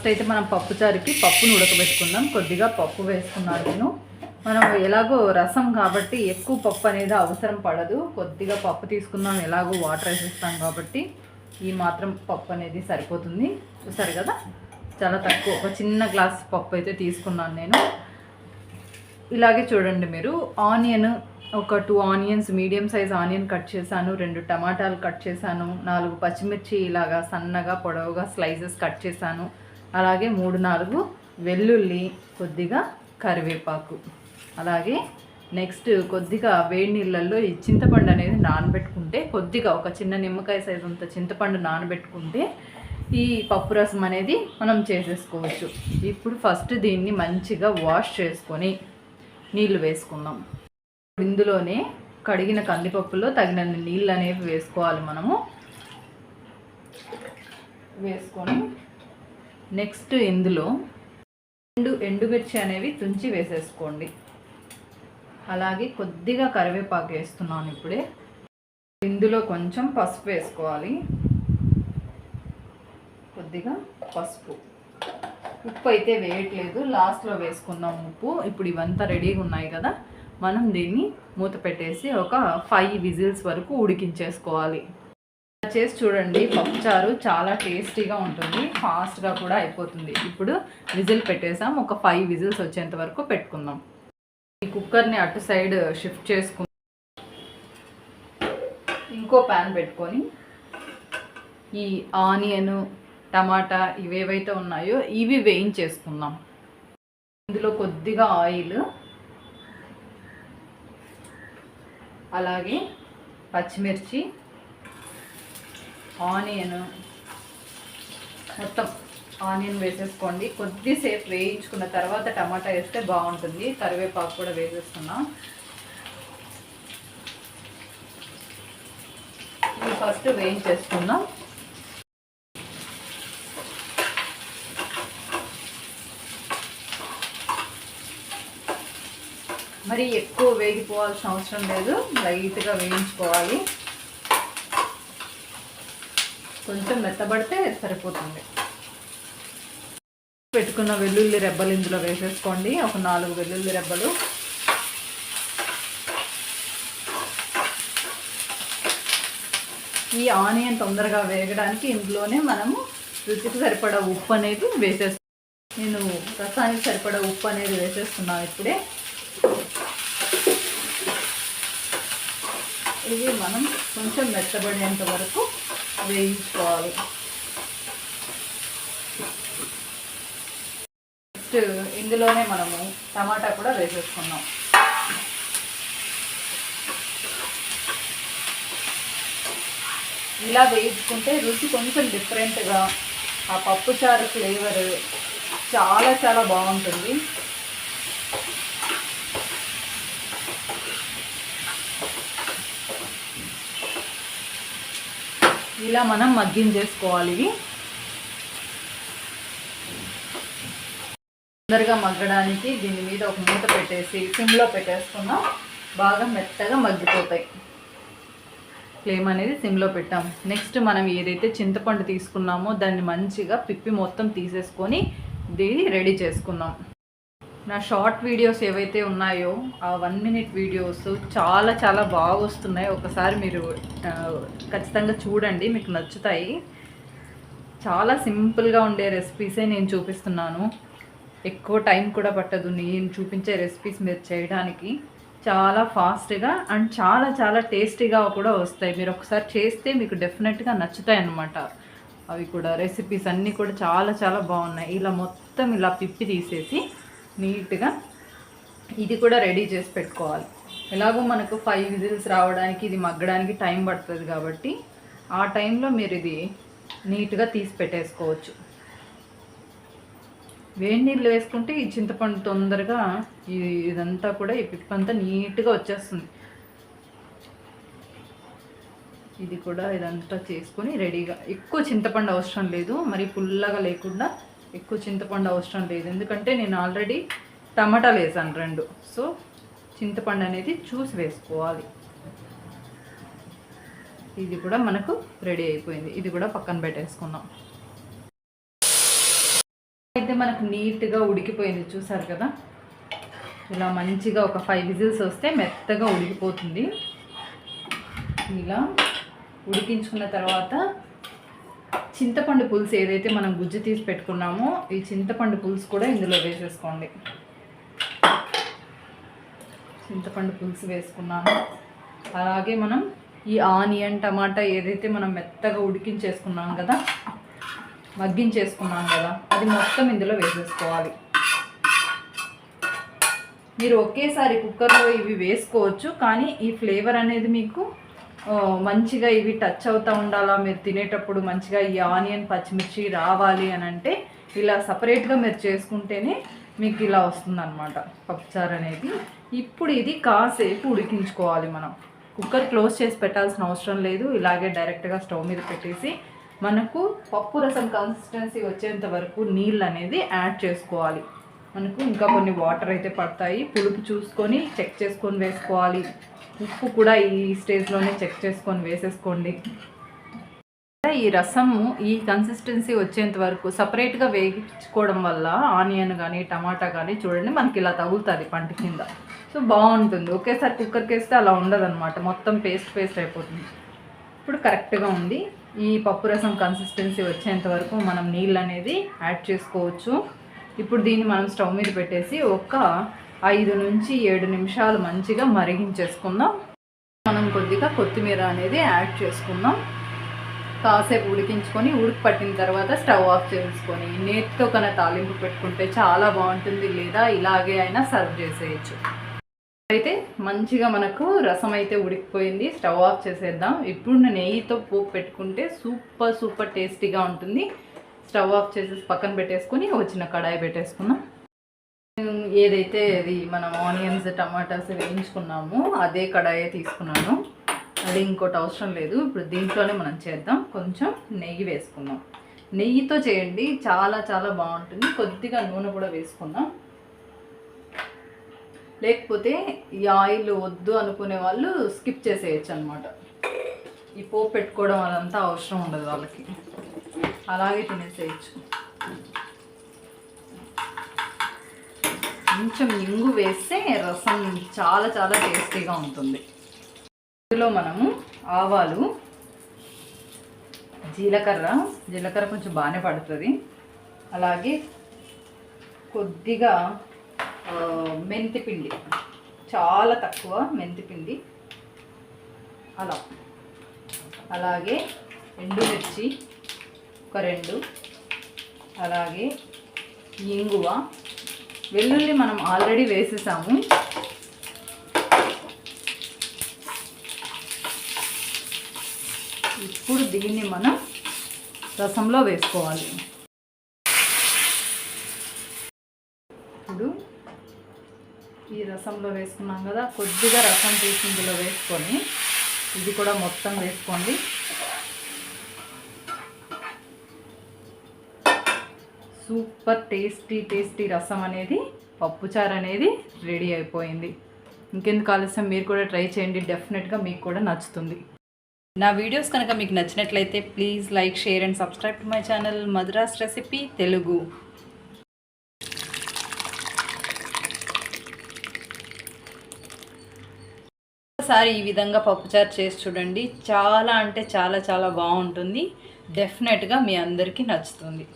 First అయితే మనం పప్పుచారుకి పప్పును ఉడకబెట్టుకుందాం. కొద్దిగా పప్పు వేసుకున్నాను నేను. మనం ఎలాగో రసం కాబట్టి ఎక్కువ పప్పు అనేది అవసరం పడదు. కొద్దిగా పప్పు తీసుకుందాం. ఎలాగో వాటర్ వేసేస్తాం కాబట్టి ఈ మాత్రం పప్పు అనేది సరిపోతుంది. చూసారు కదా? చాలా తక్కువ. ఒక చిన్న గ్లాస్ పప్పు అయితే తీసుకున్నాను నేను. ఇలాగే చూడండి మీరు. ఆనియన్ ఒక two onions medium size onion cut చేశాను. రెండు టమాటాలు కట్ చేశాను. నాలుగు పచ్చిమిర్చి ఇలాగా సన్నగా పొడవుగా స్లైసెస్ కట్ చేశాను. అలాగే మూడు నాలుగు వెల్లుల్లి కొద్దిగా కరివేపాకు. అలాగే నెక్స్ట్ కొద్దిగా వేడి నీళ్ళల్లో ఈ చింతపండు అనేది నానబెట్టుకుంటే కొద్దిగా ఒక చిన్న నిమ్మకాయ సైజు అంత చింతపండు నానబెట్టుకుంటే ఈ పప్పు రసం అనేది మనం చేసేసుకోవచ్చు. ఇప్పుడు ఫస్ట్ దీన్ని మంచిగా వాష్ చేసుకొని నీళ్ళు వేసుకుందాం. ఇందులోనే కడిగిన కందిపప్పులో తగినన్ని నీళ్ళు అనేవి వేసుకోవాలి మనము. వేసుకొని నెక్స్ట్ ఇందులో ఎండు ఎండుమిర్చి అనేవి తుంచి వేసేసుకోండి. అలాగే కొద్దిగా కరివేపాకు వేస్తున్నాను ఇప్పుడే. ఇందులో కొంచెం పసుపు వేసుకోవాలి. కొద్దిగా పసుపు. ఉప్పు అయితే వేయట్లేదు. లాస్ట్లో వేసుకుందాం ఉప్పు. ఇప్పుడు ఇవంతా రెడీగా ఉన్నాయి కదా. మనం దీన్ని మూత పెట్టేసి ఒక ఫైవ్ విజిల్స్ వరకు ఉడికించేసుకోవాలి. చేసి చూడండి. పప్పుచారు చాలా టేస్టీగా ఉంటుంది. ఫాస్ట్గా కూడా అయిపోతుంది. ఇప్పుడు విజిల్ పెట్టేసాం. ఒక ఫైవ్ విజిల్స్ వచ్చేంత వరకు పెట్టుకుందాం. ఈ కుక్కర్ని అటు సైడ్ షిఫ్ట్ చేసుకుని ఇంకో ప్యాన్ పెట్టుకొని ఈ ఆనియన్ టమాటా ఇవేవైతే ఉన్నాయో ఇవి వేయించేసుకుందాం. ఇందులో కొద్దిగా ఆయిల్ అలాగే పచ్చిమిర్చి ఆనియన్. మొత్తం ఆనియన్ వేసేసుకోండి. కొద్దిసేపు వేయించుకున్న తర్వాత టమాటా వేస్తే బాగుంటుంది. కరివేపాకు కూడా వేసేస్తున్నాం. ఇది ఫస్ట్ వేయించేసుకుందాం. మరి ఎక్కువ వేగిపోవాల్సిన అవసరం లేదు. లైట్గా వేయించుకోవాలి. కొంచెం మెత్తబడితే సరిపోతుంది. పెట్టుకున్న వెల్లుల్లి రెబ్బలు ఇందులో వేసేసుకోండి. ఒక నాలుగు వెల్లుల్లి రెబ్బలు. ఈ ఆనియన్ తొందరగా వేగడానికి ఇందులోనే మనము రుచికి సరిపడా ఉప్పు అనేది వేసేస్తాం నేను రసానికి సరిపడా ఉప్పు అనేది వేసేస్తున్నాను ఇప్పుడే. ఇది మనం కొంచెం మెత్తబడేంత వరకు వేయించుకోవాలి నెక్స్ట్ ఇందులోనే మనము టమాటా కూడా వేసేసుకున్నాం. ఇలా వేయించుకుంటే రుచి కొంచెం డిఫరెంట్గా ఆ పప్పుచారు ఫ్లేవర్ చాలా చాలా బాగుంటుంది. ఇలా మనం మగ్గించేసుకోవాలి ఇవి. తొందరగా మగ్గడానికి దీని మీద ఒక మూత పెట్టేసి సిమ్లో పెట్టేసుకున్నాం బాగా మెత్తగా మగ్గిపోతాయి. ఫ్లేమ్ అనేది సిమ్లో పెట్టాం. నెక్స్ట్ మనం ఏదైతే చింతపండు తీసుకున్నామో దాన్ని మంచిగా పిప్పి మొత్తం తీసేసుకొని దీన్ని రెడీ చేసుకున్నాం నా షార్ట్ వీడియోస్ ఏవైతే ఉన్నాయో ఆ వన్ మినిట్ వీడియోస్ చాలా చాలా బాగా వస్తున్నాయి ఒకసారి మీరు ఖచ్చితంగా చూడండి మీకు నచ్చుతాయి. చాలా సింపుల్గా ఉండే రెసిపీసే నేను చూపిస్తున్నాను. ఎక్కువ టైం కూడా పట్టదు నేను చూపించే రెసిపీస్ మీరు చేయడానికి. చాలా ఫాస్ట్గా అండ్ చాలా చాలా టేస్టీగా కూడా వస్తాయి. మీరు ఒకసారి చేస్తే మీకు డెఫినెట్గా నచ్చుతాయి అన్నమాట. అవి కూడా రెసిపీస్ అన్నీ కూడా చాలా చాలా బాగున్నాయి. ఇలా మొత్తం ఇలా పిప్పి తీసేసి నీట్గా ఇది కూడా రెడీ చేసి పెట్టుకోవాలి. ఎలాగో మనకు ఫైవ్ విజిల్స్ రావడానికి ఇది మగ్గడానికి టైం పడుతుంది కాబట్టి ఆ టైంలో మీరు ఇది నీట్గా తీసి పెట్టేసుకోవచ్చు. వేడి నీళ్ళు వేసుకుంటే ఈ చింతపండు తొందరగా ఇదంతా కూడా ఈ పిప్పంతా నీట్గా వచ్చేస్తుంది. ఇది కూడా ఇదంతా చేసుకొని రెడీగా. ఎక్కువ చింతపండు అవసరం లేదు. మరి పుల్లగా లేకుండా ఎక్కువ చింతపండు అవసరం లేదు. ఎందుకంటే నేను ఆల్రెడీ టమాటాలు వేసాను రెండు. సో చింతపండు అనేది చూసి వేసుకోవాలి. ఇది కూడా మనకు రెడీ అయిపోయింది. ఇది కూడా పక్కన పెట్టేసుకుందాం. అయితే మనకు నీట్గా ఉడికిపోయింది. చూసారు కదా? ఇలా మంచిగా ఒక ఫైవ్ విజిల్స్ వస్తే మెత్తగా ఉడికిపోతుంది. ఇలా ఉడికించుకున్న తర్వాత చింతపండు పులుసు ఏదైతే మనం గుజ్జు తీసి పెట్టుకున్నామో ఈ చింతపండు పులుసు కూడా ఇందులో వేసేసుకోండి. చింతపండు పులుసు వేసుకున్నాను. అలాగే మనం ఈ ఆనియన్ టమాటా ఏదైతే మనం మెత్తగా ఉడికించేసుకున్నాం కదా మగ్గించేసుకున్నాం కదా అది మొత్తం ఇందులో వేసేసుకోవాలి. మీరు ఒకేసారి కుక్కర్లో ఇవి వేసుకోవచ్చు కానీ ఈ ఫ్లేవర్ అనేది మీకు మంచిగా ఇవి టచ్ అవుతూ ఉండాలా? మీరు తినేటప్పుడు మంచిగా ఈ ఆనియన్ పచ్చిమిర్చి రావాలి అని అంటే ఇలా సపరేట్గా మీరు చేసుకుంటేనే మీకు ఇలా వస్తుందన్నమాట పప్పుచారు అనేది. ఇప్పుడు ఇది కాసేపు ఉడికించుకోవాలి మనం. కుక్కర్ క్లోజ్ చేసి పెట్టాల్సిన అవసరం లేదు. ఇలాగే డైరెక్ట్గా స్టవ్ మీద పెట్టేసి మనకు పప్పు రసం కన్సిస్టెన్సీ వచ్చేంత వరకు నీళ్ళు అనేది యాడ్ చేసుకోవాలి. మనకు ఇంకా కొన్ని వాటర్ అయితే పడతాయి. పులుపు చూసుకొని చెక్ చేసుకొని వేసుకోవాలి. ఉప్పు కూడా ఈ స్టేజ్లోనే చెక్ చేసుకొని వేసేసుకోండి. ఈ రసము ఈ కన్సిస్టెన్సీ వచ్చేంత వరకు సపరేట్గా వేయించుకోవడం వల్ల ఆనియన్ కానీ టమాటా కానీ చూడండి మనకి ఇలా తగులుతుంది పంట కింద. సో బాగుంటుంది. ఒకేసారి కుక్కర్కి వేస్తే అలా ఉండదన్నమాట. మొత్తం పేస్ట్ పేస్ట్ అయిపోతుంది. ఇప్పుడు కరెక్ట్గా ఉంది. ఈ పప్పు రసం కన్సిస్టెన్సీ వచ్చేంత వరకు మనం నీళ్ళు అనేది యాడ్ చేసుకోవచ్చు. ఇప్పుడు దీన్ని మనం స్టవ్ మీద పెట్టేసి ఒక ఐదు నుంచి ఏడు నిమిషాలు మంచిగా మరిగించేసుకుందాం. మనం కొద్దిగా కొత్తిమీర అనేది యాడ్ చేసుకుందాం. కాసేపు ఉడికించుకొని ఉడికి పట్టిన తర్వాత స్టవ్ ఆఫ్ చేసుకొని నేతితో కన్నా తాలింపు పెట్టుకుంటే చాలా బాగుంటుంది లేదా ఇలాగే అయినా సర్వ్ చేసేయచ్చు. అయితే మంచిగా మనకు రసం అయితే ఉడికిపోయింది స్టవ్ ఆఫ్ చేసేద్దాం. ఇప్పుడు నెయ్యితో పోపు పెట్టుకుంటే సూపర్ సూపర్ టేస్టీగా ఉంటుంది. స్టవ్ ఆఫ్ చేసేసి పక్కన పెట్టేసుకొని వచ్చిన కడాయి పెట్టేసుకుందాం. ఏదైతే అది మనం ఆనియన్స్ టమాటాస్ వేయించుకున్నామో అదే కడాయి తీసుకున్నాను. అది ఇంకోటి అవసరం లేదు. ఇప్పుడు దీంట్లోనే మనం చేద్దాం. కొంచెం నెయ్యి వేసుకుందాం. నెయ్యితో చేయండి. చాలా చాలా బాగుంటుంది. కొద్దిగా నూనె కూడా వేసుకుందాం. లేకపోతే ఈ ఆయిల్ వద్దు అనుకునే వాళ్ళు స్కిప్ చేసేయచ్చు అనమాట ఈ పోపు పెట్టుకోవడం అదంతా అవసరం ఉండదు వాళ్ళకి. అలాగే తినేసేయచ్చు. కొంచెం ఇంగు వేస్తే రసం చాలా చాలా టేస్టీగా ఉంటుంది. ఇందులో మనము ఆవాలు జీలకర్ర జీలకర్ర కొంచెం బాగానే పడుతుంది. అలాగే కొద్దిగా మెంతిపిండి చాలా తక్కువ మెంతిపిండి. అలా. అలాగే ఎండుమిర్చి ఒక రెండు. అలాగే ఇంగువ. వెల్లుల్లి మనం ఆల్రెడీ వేసేసాము. ఇప్పుడు దీన్ని మనం రసంలో వేసుకోవాలి. ఇప్పుడు ఈ రసంలో వేసుకున్నాం కదా కొద్దిగా రసం తీసి ఇందులో వేసుకొని ఇది కూడా మొత్తం వేసుకోండి. సూపర్ టేస్టీ టేస్టీ రసం అనేది పప్పుచారు అనేది రెడీ అయిపోయింది. ఇంకెందుకు ఆలస్యం? మీరు కూడా ట్రై చేయండి. డెఫినెట్గా మీకు కూడా నచ్చుతుంది. నా వీడియోస్ కనుక మీకు నచ్చినట్లయితే please like share and subscribe to my channel Madras recipe Telugu. ఒకసారి ఈ విధంగా పప్పుచారు చేసి చూడండి. చాలా అంటే చాలా చాలా బాగుంటుంది. డెఫినెట్గా మీ అందరికీ నచ్చుతుంది.